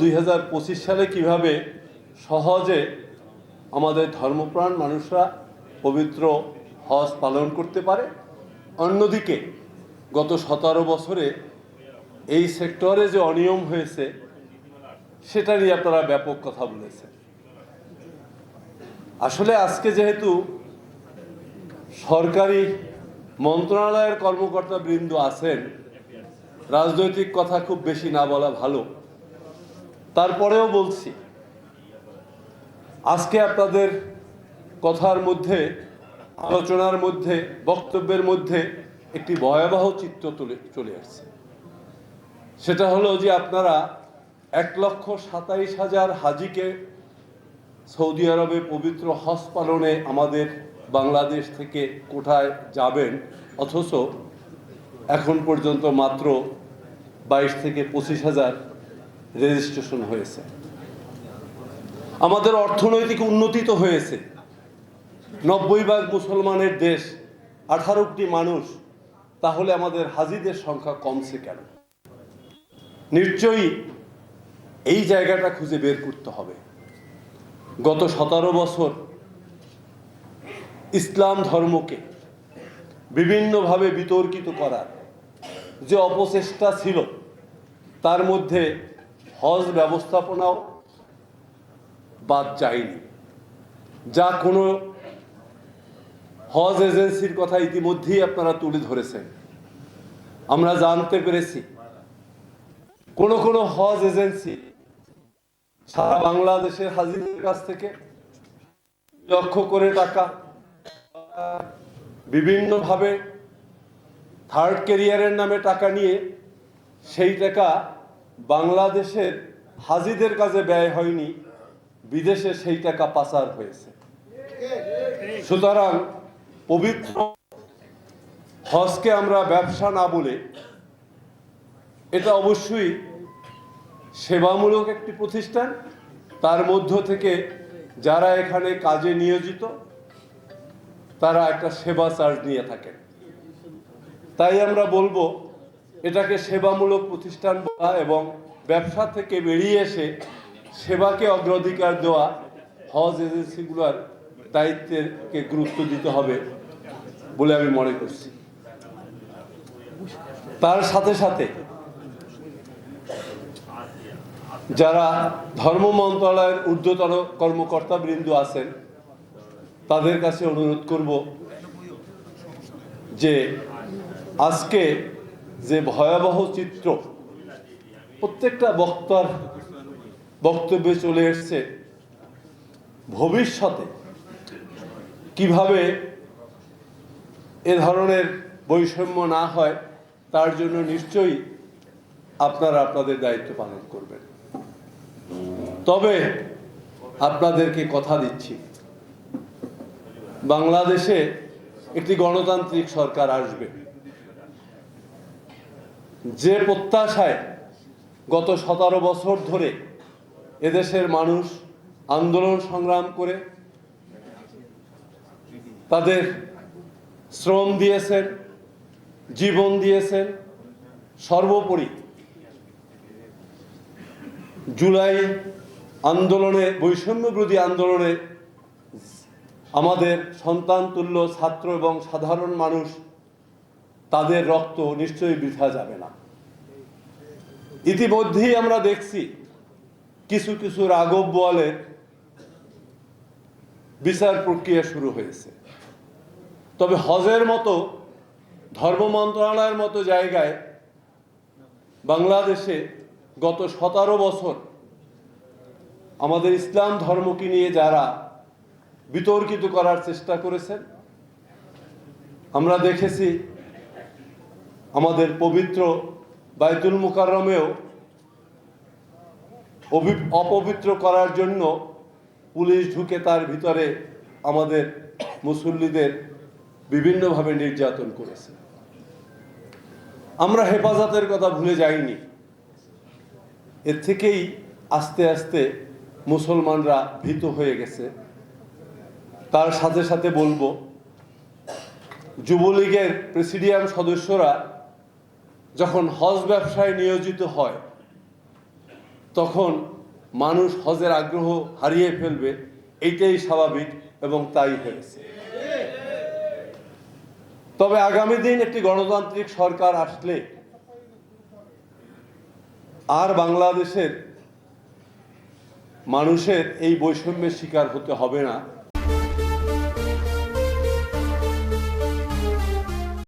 দুই হাজার পঁচিশ সালে কীভাবে সহজে আমাদের ধর্মপ্রাণ মানুষরা পবিত্র হজ পালন করতে পারে? অন্যদিকে, গত সতেরো বছরে এই সেক্টরে যে অনিয়ম হয়েছে, সেটা নিয়ে আপনারা ব্যাপক কথা বলেছেন। আসলে আজকে যেহেতু সরকারি মন্ত্রণালয়ের কর্মকর্তা বৃন্দ আছেন, রাজনৈতিক কথা খুব বেশি না বলা ভালো। তারপরেও বলছি, আজকে আপনাদের কথার মধ্যে, আলোচনার মধ্যে, বক্তব্যের মধ্যে একটি ভয়াবহ চিত্র তুলে, চলে আসছে। সেটা হলো যে আপনারা এক লক্ষ সাতাইশ হাজার হাজিকে সৌদি আরবে পবিত্র হজ পালনে আমাদের বাংলাদেশ থেকে কোঠায় যাবেন, অথচ এখন পর্যন্ত মাত্র বাইশ থেকে পঁচিশ হাজার রেজিস্ট্রেশন হয়েছে। আমাদের অর্থনৈতিক উন্নতি তো হয়েছে। নব্বই ভাগ মুসলমানের দেশ আঠারোটি মানুষ, তাহলে আমাদের হাজিদের সংখ্যা কমছে কেন? নিশ্চয়ই এই জায়গাটা খুঁজে বের করতে হবে। গত সতেরো বছর ইসলাম ধর্মকে বিভিন্নভাবে বিতর্কিত করার যে অপচেষ্টা ছিল, তার মধ্যে হজ ব্যবস্থাপনাও বাদ যায়নি। যা কোনো হজ এজেন্সির কথা ইতিমধ্যেই আপনারা তুলে ধরেছেন। আমরা জানতে পেরেছি, কোন কোন হজ এজেন্সি সারা বাংলাদেশের হাজিদের কাছ থেকে লক্ষ করে টাকা বিভিন্নভাবে থার্ড কেরিয়ারের নামে টাকা নিয়ে সেই টাকা বাংলাদেশের হাজিদের কাজে ব্যয় হয়নি, বিদেশে সেই টাকা পাচার হয়েছে। সুতরাং পবিত্র হজকে আমরা ব্যবসা না বলে এটা অবশ্যই সেবামূলক একটি প্রতিষ্ঠান। তার মধ্য থেকে যারা এখানে কাজে নিয়োজিত, তারা একটা সেবা চার্জ নিয়ে থাকেন। তাই আমরা বলব এটাকে সেবামূলক প্রতিষ্ঠান বলা এবং ব্যবসা থেকে বেরিয়ে এসে সেবাকে অগ্রাধিকার দেওয়া হজ এজেন্সিগুলোর দায়িত্বেরকে গুরুত্ব দিতে হবে বলে আমি মনে করছি। তার সাথে সাথে যারা ধর্ম মন্ত্রণালয়ের ঊর্ধ্বতন কর্মকর্তা বৃন্দ আছেন, তাদের কাছে অনুরোধ করব যে আজকে যে ভয়াবহ চিত্র প্রত্যেকটা বক্তার বক্তব্যে চলে এসছে, ভবিষ্যতে কীভাবে এ ধরনের বৈষম্য না হয়, তার জন্য নিশ্চয়ই আপনারা আপনাদের দায়িত্ব পালন করবেন। তবে আপনাদেরকে কথা দিচ্ছি, বাংলাদেশে একটি গণতান্ত্রিক সরকার আসবে। যে প্রত্যাশায় গত সতেরো বছর ধরে এদেশের মানুষ আন্দোলন সংগ্রাম করে তাদের শ্রম দিয়েছেন, জীবন দিয়েছেন, সর্বোপরি জুলাই আন্দোলনে, বৈষম্য বিরোধী আন্দোলনে আমাদের সন্তান তুল্য ছাত্র এবং সাধারণ মানুষ তাদের রক্ত নিশ্চয়ই বৃথা যাবে না। ইতিমধ্যেই আমরা দেখছি কিছু কিছু রাঘব বোয়ালের বিচার প্রক্রিয়া শুরু হয়েছে। তবে হজের মতো, ধর্ম মন্ত্রণালয়ের মতো জায়গায় বাংলাদেশে গত সতেরো বছর আমাদের ইসলাম ধর্মকে নিয়ে যারা বিতর্কিত করার চেষ্টা করেছেন, আমরা দেখেছি আমাদের পবিত্র বাইতুল মুকাররমেও অপবিত্র করার জন্য পুলিশ ঢুকে তার ভিতরে আমাদের মুসল্লিদের বিভিন্নভাবে নির্যাতন করেছে। আমরা হেফাজতের কথা ভুলে যাইনি। এর থেকেই আস্তে আস্তে মুসলমানরা ভীত হয়ে গেছে। তার সাথে সাথে বলব, যুবলীগের প্রেসিডিয়াম সদস্যরা যখন হজ ব্যবসায় নিয়োজিত হয়, তখন মানুষ হজের আগ্রহ হারিয়ে ফেলবে, এইটাই স্বাভাবিক এবং তাই হয়েছে। তবে আগামী দিন একটি গণতান্ত্রিক সরকার আসলে আর বাংলাদেশের মানুষের এই বৈষম্যের শিকার হতে হবে না।